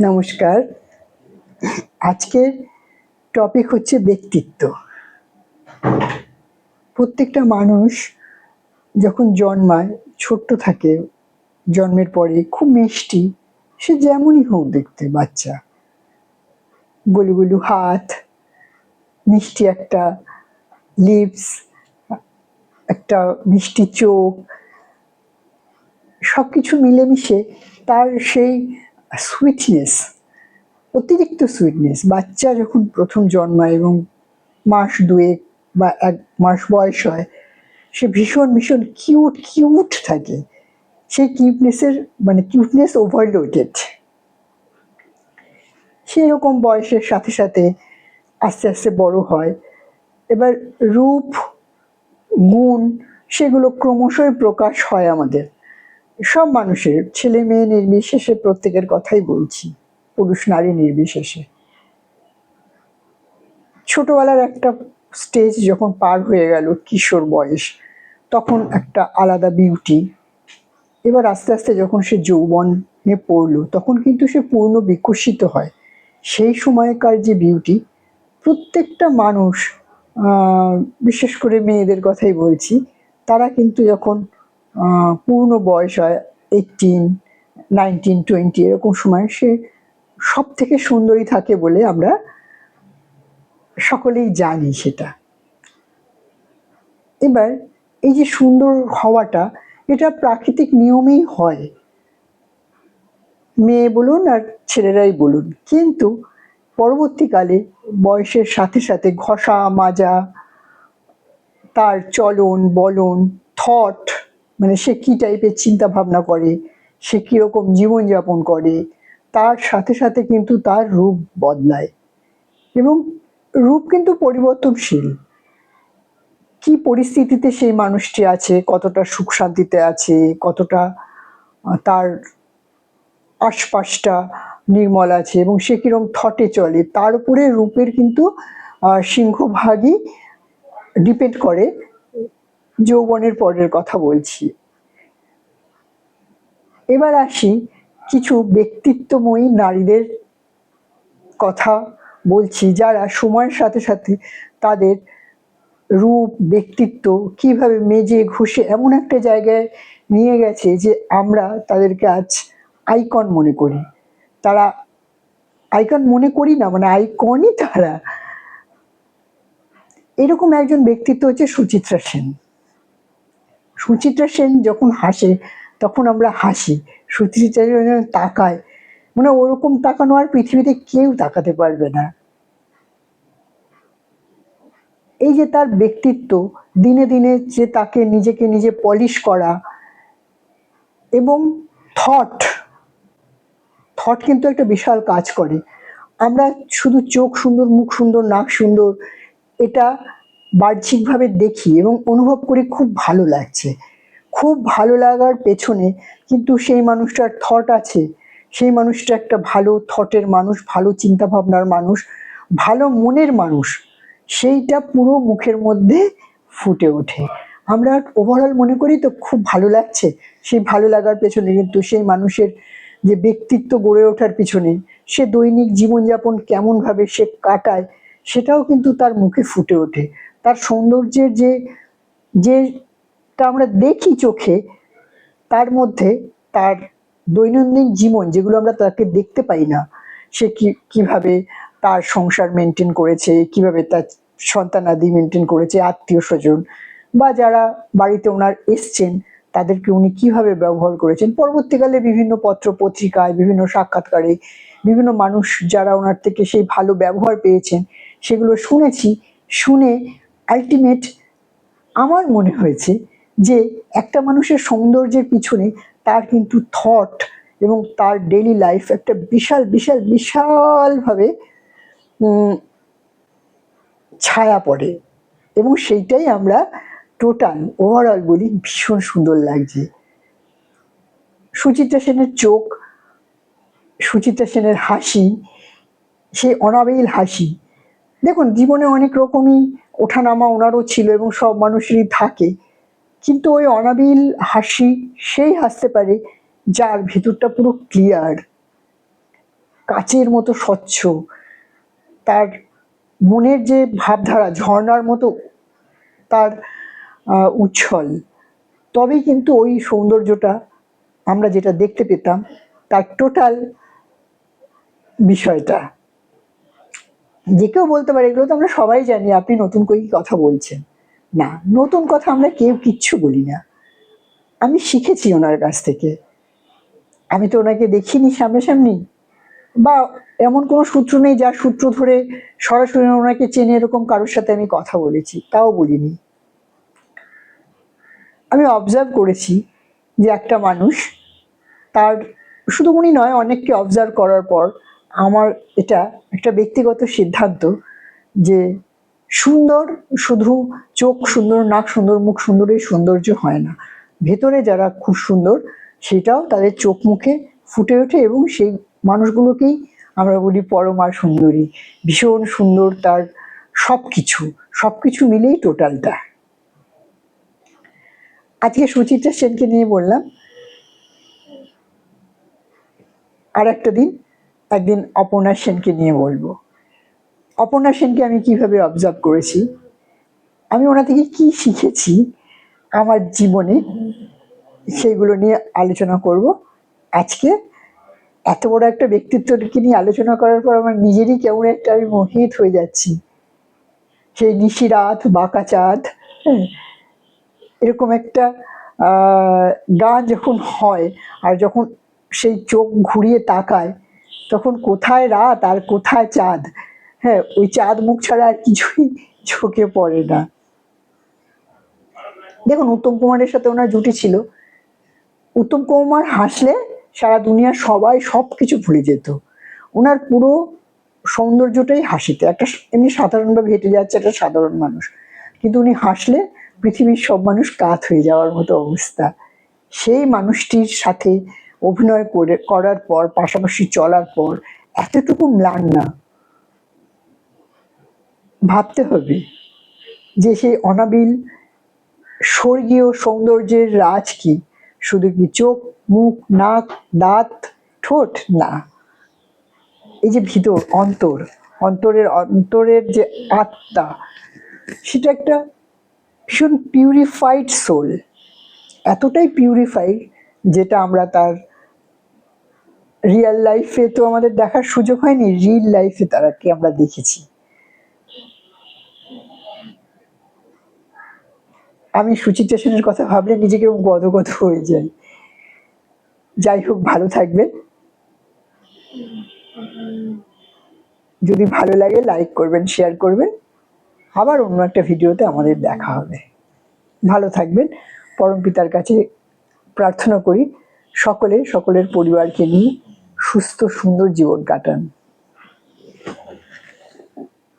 নমস্কার। আজকের টপিক হচ্ছে ব্যক্তিত্ব। প্রত্যেকটা মানুষ যখন জন্মায়, ছোট্ট থাকে, জন্মের পরে খুব মিষ্টি, সে যেমনই হোক দেখতে, বাচ্চা। গলু গলু হাত, মিষ্টি একটা লিপস একটা মিষ্টি চোখ সব কিছু মিলেমিশে তার সেই সুইটনেস অতিরিক্ত সুইটনেস বাচ্চা যখন প্রথম জন্মায় এবং মাস দুয়েক বা এক মাস বয়স হয়, সে ভীষণ ভীষণ কিউট কিউট থাকে। সেই কিউটনেসের মানে কিউটনেস ওভারলোডেড সেরকম বয়সের সাথে সাথে আস্তে আস্তে বড় হয়। এবার রূপ, গুণ, সেগুলো ক্রমশই প্রকাশ হয় আমাদের। সব মানুষের ছেলে মেয়ে নির্বিশেষে প্রত্যেকের কথাই বলছি, পুরুষ নারী নির্বিশেষে। ছোটবেলার একটা স্টেজ যখন পার হয়ে গেল কিশোর বয়স, তখন একটা আলাদা বিউটি এবার আস্তে আস্তে যখন সে যৌবনে পড়ল, তখন কিন্তু সে পূর্ণ বিকশিত হয়। সেই সময়কার যে বিউটি প্রত্যেকটা মানুষ বিশেষ করে মেয়েদের কথাই বলছি, তারা কিন্তু যখন পূর্ণ বয়স হয় এইটিন নাইনটিন টোয়েন্টি এরকম সময়। সে সব থেকে সুন্দরী থাকে বলে আমরা সকলেই জানি সেটা। এবার এই যে সুন্দর হওয়াটা, এটা প্রাকৃতিক নিয়মেই হয়। মেয়ে বলুন আর ছেলেরাই বলুন। কিন্তু পরবর্তীকালে বয়সের সাথে সাথে ঘষা, মাজা, তার চলন, বলন, থট মানে সে কী টাইপের চিন্তা ভাবনা করে? সে কীরকম জীবনযাপন করে? তার সাথে সাথে কিন্তু তার রূপ বদলায়। এবং রূপ কিন্তু পরিবর্তনশীল। কি পরিস্থিতিতে সেই মানুষটি আছে? কতটা সুখ শান্তিতে আছে? কতটা তার আশপাশটা নির্মল আছে? এবং সে কিরম থটে চলে? তার উপরে রূপের কিন্তু সিংহভাগই ডিপেন্ড করে। যৌবনের পরের কথা বলছি। এবার আসি কিছু ব্যক্তিত্বময়ী নারীদের কথা বলছি, যারা সময়ের সাথে সাথে তাদের রূপ, ব্যক্তিত্ব কীভাবে মেজে ঘষে এমন একটা জায়গায় নিয়ে গেছে যে আমরা তাদেরকে আজ আইকন মনে করি। তারা আইকন মনে করি না মানে আইকনই তারা। এরকম একজন ব্যক্তিত্ব হচ্ছে সুচিত্রা সেন। সুচিত্রা সেন যখন হাসে, তখন আমরা হাসি। সুচিত্রা সেন তাকায়। মানে ওরকম তাকানো আর পৃথিবীতে কেউ তাকাতে পারবে না। এই যে তার ব্যক্তিত্ব, দিনে দিনে যে তাকে নিজেকে নিজে পলিশ করা এবং থট থট কিন্তু একটা বিশাল কাজ করে। আমরা শুধু চোখ সুন্দর, মুখ সুন্দর, নাক সুন্দর, এটা বাহ্যিকভাবে দেখি এবং অনুভব করি খুব ভালো লাগছে। খুব ভালো লাগার পেছনে কিন্তু সেই মানুষটার থট আছে। সেই মানুষটা একটা ভালো থটের মানুষ, ভালো চিন্তা ভাবনার মানুষ, ভালো মনের মানুষ। সেইটা পুরো মুখের মধ্যে ফুটে ওঠে। আমরা ওভারঅল মনে করি তো খুব ভালো লাগছে। সেই ভালো লাগার পেছনে কিন্তু সেই মানুষের যে ব্যক্তিত্ব গড়ে ওঠার পিছনে, সে দৈনিক জীবনযাপন কেমনভাবে সে কাটায় সেটাও কিন্তু তার মুখে ফুটে ওঠে। তার সৌন্দর্যের যে, যেটা আমরা দেখি চোখে, তার মধ্যে তার দৈনন্দিন জীবন যেগুলো আমরা তাকে দেখতে পাই না, সে কি, কীভাবে তার সংসার মেনটেন করেছে, কীভাবে তার সন্তানাদি মেনটেন করেছে, আত্মীয় স্বজন, বা যারা বাড়িতে ওনার এসছেন, তাদেরকে উনি কীভাবে ব্যবহার করেছেন। পরবর্তীকালে বিভিন্ন পত্র পত্রিকায়, বিভিন্ন সাক্ষাৎকারে, বিভিন্ন মানুষ যারা ওনার থেকে সেই ভালো ব্যবহার পেয়েছেন সেগুলো শুনেছি, শুনে আলটিমেট আমার মনে হয়েছে যে একটা মানুষের সৌন্দর্যের পিছনে তার কিন্তু থট এবং তার ডেলি লাইফ একটা বিশাল বিশাল, বিশালভাবে ছায়া পড়ে। এবং সেইটাই আমরা টোটাল ওভারঅল বলি, ভীষণ সুন্দর লাগছে। সুচিত্রা সেনের চোখ, সুচিত্রা সেনের হাসি, সেই অনাবিল হাসি দেখুন, জীবনে অনেক রকমই ওঠানামা ওনারও ছিল এবং সব মানুষেরই থাকে। কিন্তু ওই অনাবিল হাসি সেই হাসতে পারে যার ভেতরটা পুরো ক্লিয়ার কাচের মতো স্বচ্ছ। তার মনের যে ভাবধারা, ঝর্ণার মতো তার উচ্ছল। তবেই কিন্তু ওই সৌন্দর্যটা আমরা যেটা দেখতে পেতাম, তার টোটাল বিষয়টা। যে কেউ বলতে পারে, এগুলো তো আমরা সবাই জানি, আপনি নতুন করে কি কথা বলছেন। না, নতুন কথা আমরা কেউ কিচ্ছু বলি না। আমি শিখেছি ওনার কাছ থেকে। আমি তো ওনাকে দেখিনি সামনাসামনি। বা এমন কোনো সূত্র নেই যার সূত্র ধরে সরাসরি ওনাকে চেনে এরকম কারোর সাথে আমি কথা বলেছি, তাও বলিনি। আমি অবজার্ভ করেছি যে একটা মানুষ, তার শুধু উনি নয়, অনেককে অবজার্ভ করার পর আমার এটা একটা ব্যক্তিগত সিদ্ধান্ত যে সুন্দর শুধু চোখ সুন্দর, নাক সুন্দর, মুখ সুন্দরই সৌন্দর্য হয় না। ভেতরে যারা খুব সুন্দর, সেটাও তাদের চোখ মুখে ফুটে ওঠে এবং সেই মানুষগুলোকেই আমরা বলি পরমা সুন্দরী। ভীষণ সুন্দর তার সব কিছু সব কিছু মিলেই টোটালটা। আজকে সুচিত্রা সেনকে নিয়ে বললাম আর একটা দিন একদিন অপর্ণা সেনকে নিয়ে বলব। অপর্ণা সেনকে আমি কীভাবে অবজার্ভ করেছি? আমি ওনা থেকে কি শিখেছি? আমার জীবনে সেইগুলো নিয়ে আলোচনা করব। আজকে এত বড় একটা ব্যক্তিত্বকে নিয়ে আলোচনা করার পর আমার নিজেরই কেমন একটা আমি মোহিত হয়ে যাচ্ছি। সেই নিশিরাত বাঁকা চাঁদ হ্যাঁ এরকম একটা গান যখন হয় আর যখন সেই চোখ ঘুরিয়ে তাকায় তখন কোথায় রাত আর কোথায় চাঁদ? হ্যাঁ ওই চাঁদ মুখ ছাড়া আর কিছুই চোখে পড়ে না। দেখুন, উত্তম কুমারের সাথে ওনার জুটি ছিল। উত্তম কুমার হাসলে সারা দুনিয়ার সবাই সব কিছু ভুলে যেত। ওনার পুরো সৌন্দর্যটাই হাসিতে। একটা এমনি সাধারণভাবে হেঁটে যাচ্ছে একটা সাধারণ মানুষ। কিন্তু উনি হাসলে পৃথিবীর সব মানুষ কাত হয়ে যাওয়ার মতো অবস্থা। সেই মানুষটির সাথে অভিনয় করে, করার পর, পাশাপাশি চলার পর, এতটুকু ম্লান না। ভাবতে হবে যে সেই অনাবিল স্বর্গীয় সৌন্দর্যের রাজ কি? শুধু কি চোখ, মুখ, নাক, দাঁত, ঠোঁট? না। এই যে ভিতর, অন্তর, অন্তরের অন্তরের যে আত্মা, সেটা একটা ভীষণ পিউরিফাইড সোল এতটাই পিউরিফাইড যেটা আমরা তার রিয়েল লাইফে তো আমাদের দেখার সুযোগ হয়নি রিয়েল লাইফে তারাকে আমরা দেখেছি। আমি সুচিত্রা সেনের কথা ভাবলে নিজেকে গদগদ হয়ে যাই। যাই হোক, ভালো থাকবেন যদি ভালো লাগে লাইক করবেন শেয়ার করবেন। আবার অন্য একটা ভিডিওতে আমাদের দেখা হবে। ভালো থাকবেন। পরম পিতার কাছে প্রার্থনা করি সকলে সকলের পরিবারকে নিয়ে সুস্থ সুন্দর জীবন কাটান।